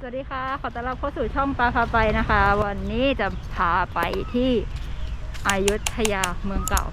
สวัสดีค่ะ ขอต้อนรับเข้าสู่ช่องปลาพาไปนะคะ วันนี้จะพาไปที่อยุธยาเมืองเก่า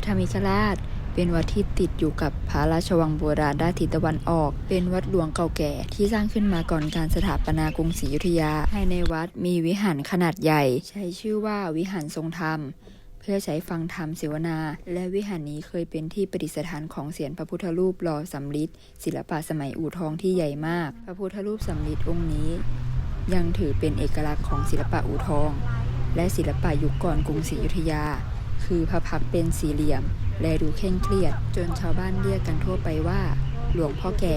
ดธรรมิกราช เป็นวัดที่ติดอยู่กับพระราชวังโบราณด้านทิศตะวันออก เป็นวัดหลวงเก่าแก่ที่สร้างขึ้นมาก่อนการสถาปนากรุงศรีอยุธยา ภายในวัดมีวิหารขนาดใหญ่ ใช้ชื่อว่าวิหารทรงธรรมเพื่อใช้ฟังธรรมเสวนา และวิหารนี้เคยเป็นที่ประดิษฐานของเสียนพระพุทธรูปหล่อสำริดศิลปะสมัยอู่ทองที่ใหญ่มาก พระพุทธรูปสำริดองค์นี้ ยังถือเป็นเอกลักษณ์ของศิลปะอู่ทอง และศิลปะยุคก่อนกรุงศรีอยุธยา คือพระพักตร์เป็นสี่เหลี่ยม และดูเคร่งเครียด จนชาวบ้านเรียกกันทั่วไปว่า หลวงพ่อแก่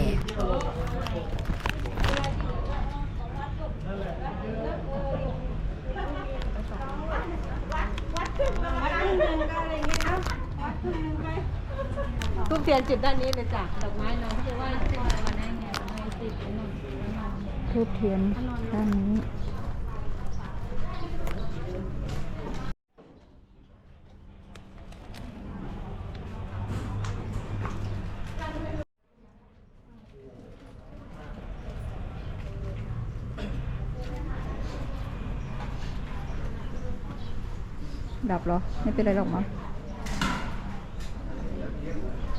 ทุกเทียนจุดด้านนี้เลยจ้ะดอกไม้น้องที่จะไหว้ที่จะวันนั้นไงทำไมติดนนทูบเทียนด้านนี้ ดับเหรอ ไม่เป็นไรหรอกมั้ง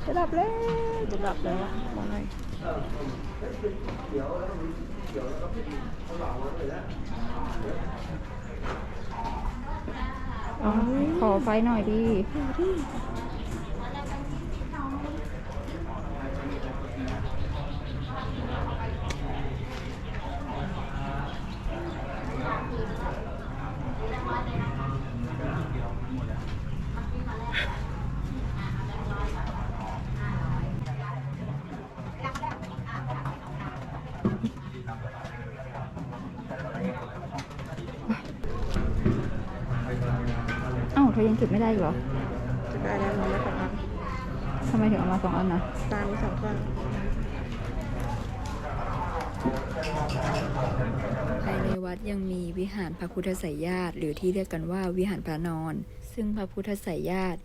จะดับแล้วจะดับแล้วมองหน่อยขอไฟหน่อยดิ เอ้าเธอยังจุดไม่ได้อีกเหรอจุดได้แล้วน้องไม่ขอททำไมถึงเอามาสองอันนะำตามีสองข้างภายในวัดยังมีวิหารพระพุทธไสยญาติหรือที่เรียกกันว่าวิหารพระนอน ซึ่งพระพุทธไสยญาติ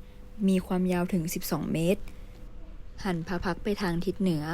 มีความยาวถึง 12 เมตร หันพระพักตร์ไปทางทิศเหนือ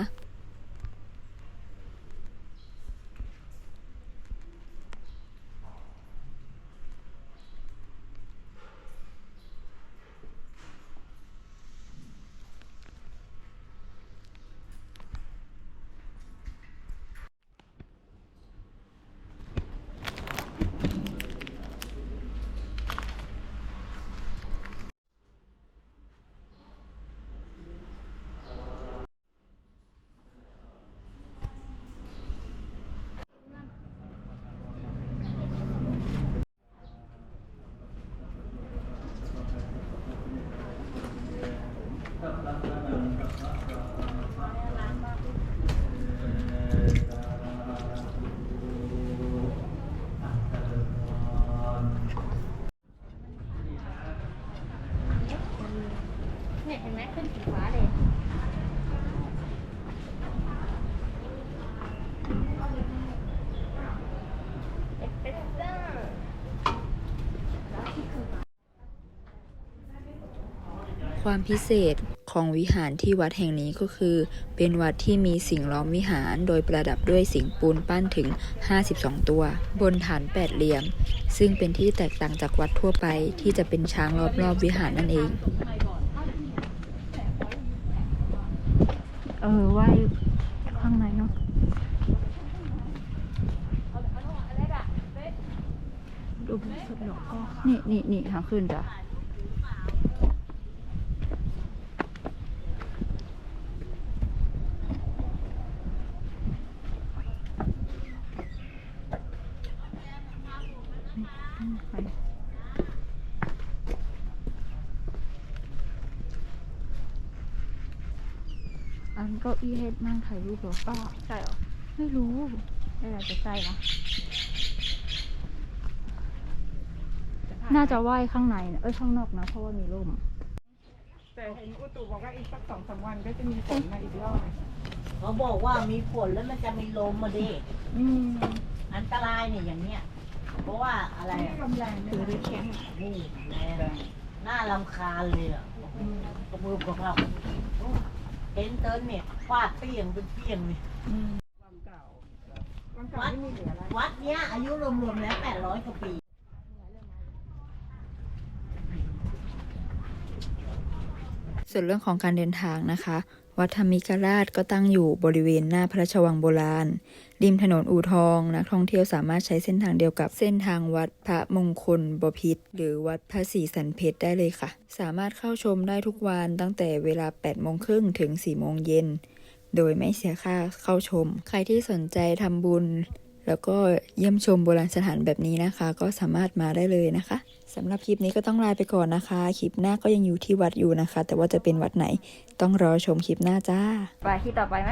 เนี่ยเห็นไหมขึ้นสีฟ้าเลยความพิเศษของวิหารที่วัดแห่งนี้ก็คือ เป็นวัดที่มีสิ่งล้อมวิหารโดยประดับด้วยสิ่งปูนปั้นถึง 52 ตัว บนฐานแปดเหลี่ยม ซึ่งเป็นที่แตกต่างจากวัดทั่วไปที่จะเป็นช้างรอบๆวิหารนั่นเอง ออไหวข้างในเนาะดูสุดหลอกก็นี่นี่นี่ทางขึ้นจ้ะ อันเก้าอี้ให้นั่งถ่ายรูปเหรอก็ใช่เหรอ ไม่รู้ไม่น่าจะใช่นะน่าจะไหว้ข้างในนะเอ้ยข้างนอกนะเพราะว่ามีร่มแต่เห็นอุตุบอกว่าอีกสักสองสามวันก็จะมีฝนมาอีกรอบเขาบอกว่ามีฝนแล้วมันจะมีลมมาดิอืมอันตรายเนี่ยอย่างเนี้ย เพราะว่าอะไรไม่อะลมแรงถือได้แข็งนี่แรงน่าลำคาญเลยอะกระมือของเรา เห็นเตินเนี่ยฟาดเปี้ยงเป็นเปี้ยงเลยวันเก่าวันเก่าไม่มีเหลืออะไรวัดเนี้ยอายุรวมๆแล้วแปดร้อยกว่าปี ส่วนเรื่องของการเดินทางนะคะ วัดธรรมิกราชก็ตั้งอยู่บริเวณหน้าพระราชวังโบราณ ริมถนนอู่ทองนักท่องเที่ยวสามารถใช้เส้นทางเดียวกับเส้นทางวัดพระมงคลบพิตรหรือวัดพระศรีสันเพชรได้เลยค่ะ สามารถเข้าชมได้ทุกวันตั้งแต่เวลา8โมงครึ่งถึง4โมงเย็นโดยไม่เสียค่าเข้าชม ใครที่สนใจทำบุญ แล้วก็เยี่ยมชมโบราณสถานแบบนี้นะคะ ก็สามารถมาได้เลยนะคะสำหรับคลิปนี้ก็ต้องลาไปก่อนนะคะ คลิปหน้าก็ยังอยู่ที่วัดอยู่นะคะ แต่ว่าจะเป็นวัดไหนต้องรอชมคลิปหน้าจ้า ไปที่ต่อไปไหม